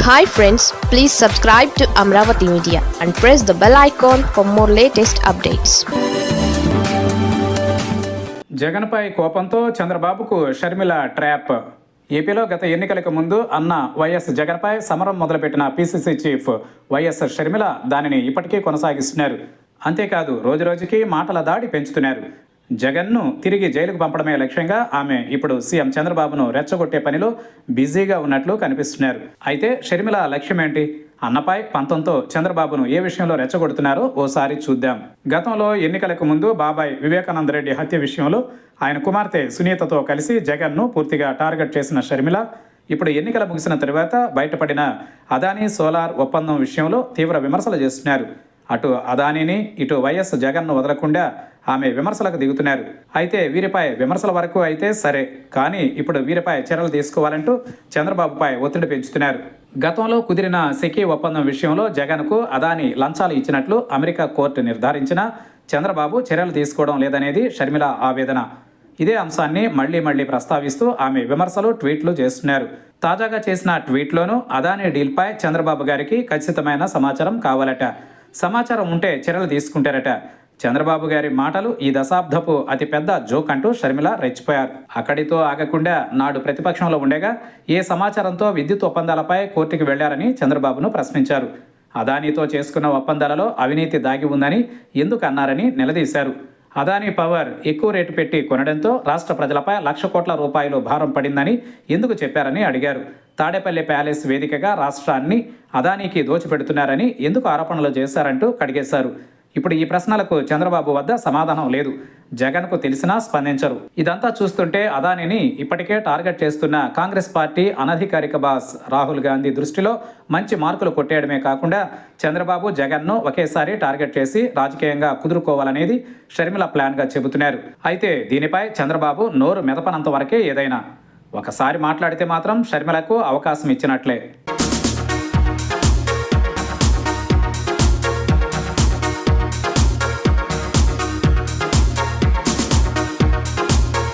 Hi friends please subscribe to Amaravati media and press the bell icon for more latest updates జగన్పై కోపంతో చంద్రబాబుకు Sharmila trap. ఏపీలో గత ఎన్నికలకు ముందు అన్న వైఎస్ జగన్పై సమరం మొదలుపెట్టిన పీసీసీ చీఫ్ వైఎస్ షర్మిల దానిని ఇప్పటికీ కొనసాగిస్తున్నారు. అంతేకాదు రోజురోజుకి మాటల దాడి పెంచుతున్నారు. జగన్ను తిరిగి జైలుకు పంపడమే లక్ష్యంగా ఆమె ఇప్పుడు సీఎం చంద్రబాబును రెచ్చగొట్టే పనిలో బిజీగా ఉన్నట్లు కనిపిస్తున్నారు. అయితే షర్మిల లక్ష్యం ఏంటి? అన్నపై పంతంతో చంద్రబాబును ఏ విషయంలో రెచ్చగొడుతున్నారో ఓసారి చూద్దాం. గతంలో ఎన్నికలకు ముందు బాబాయ్ వివేకానంద రెడ్డి హత్య విషయంలో ఆయన కుమార్తె సునీతతో కలిసి జగన్ను పూర్తిగా టార్గెట్ చేసిన షర్మిల ఇప్పుడు ఎన్నికల ముగిసిన తరువాత బయటపడిన అదానీ సోలార్ ఒప్పందం విషయంలో తీవ్ర విమర్శలు చేస్తున్నారు. అటు అదానిని ఇటు వైఎస్ జగన్ను వదలకుండా ఆమె విమర్శలకు దిగుతున్నారు. అయితే వీరిపై విమర్శల వరకు అయితే సరే కానీ ఇప్పుడు వీరిపై చర్యలు తీసుకోవాలంటూ చంద్రబాబుపై ఒత్తిడి పెంచుతున్నారు. గతంలో కుదిరిన సెకీ ఒప్పందం విషయంలో జగన్కు అదాని లంచాలు ఇచ్చినట్లు అమెరికా కోర్టు నిర్ధారించినా చంద్రబాబు చర్యలు తీసుకోవడం లేదనేది షర్మిల ఆవేదన. ఇదే అంశాన్ని మళ్ళీ మళ్ళీ ప్రస్తావిస్తూ ఆమె విమర్శలు ట్వీట్లు చేస్తున్నారు. తాజాగా చేసిన ట్వీట్లోనూ అదాని డీల్పై చంద్రబాబు గారికి ఖచ్చితమైన సమాచారం కావాలట. సమాచారం ఉంటే చర్యలు తీసుకుంటారట. చంద్రబాబు గారి మాటలు ఈ దశాబ్దపు అతిపెద్ద జోక్ అంటూ షర్మిల రెచ్చిపోయారు. అక్కడితో ఆగకుండా నాడు ప్రతిపక్షంలో ఉండగా ఏ సమాచారంతో విద్యుత్ ఒప్పందాలపై కోర్టుకు వెళ్ళారని చంద్రబాబును ప్రశ్నించారు. అదానీతో చేసుకున్న ఒప్పందాలలో అవినీతి దాగి ఉందని ఎందుకు అన్నారని నిలదీశారు. అదానీ పవర్ ఎక్కువ రేటు పెట్టి కొనడంతో రాష్ట్ర ప్రజలపై లక్ష కోట్ల రూపాయలు భారం పడిందని ఎందుకు చెప్పారని అడిగారు. తాడేపల్లి ప్యాలెస్ వేదికగా రాష్ట్రాన్ని అదానీకి దోచిపెడుతున్నారని ఎందుకు ఆరోపణలు చేశారంటూ కడిగేశారు. ఇప్పుడు ఈ ప్రశ్నలకు చంద్రబాబు వద్ద సమాధానం లేదు. జగన్కు తెలిసినా స్పందించరు. ఇదంతా చూస్తుంటే అదానిని ఇప్పటికే టార్గెట్ చేస్తున్న కాంగ్రెస్ పార్టీ అనధికారిక బాస్ రాహుల్ గాంధీ దృష్టిలో మంచి మార్కులు కొట్టేయడమే కాకుండా చంద్రబాబు జగన్ను ఒకేసారి టార్గెట్ చేసి రాజకీయంగా కుదురుకోవాలనేది షర్మిల ప్లాన్గా చెబుతున్నారు. అయితే దీనిపై చంద్రబాబు నోరు మెదపనంత వరకే ఏదైనా. ఒకసారి మాట్లాడితే మాత్రం షర్మిలకు అవకాశం ఇచ్చినట్లే.